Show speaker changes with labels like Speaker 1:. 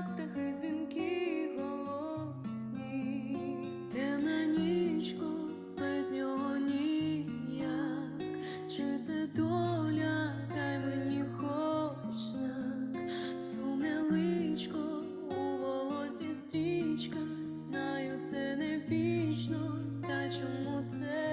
Speaker 1: як птахи дзвінки голосні, темна нічко без нього ніяк, чи це доля, дай мені хоч знак, сумне личко у волосі стрічка, знаю, це не вічно, та чому це?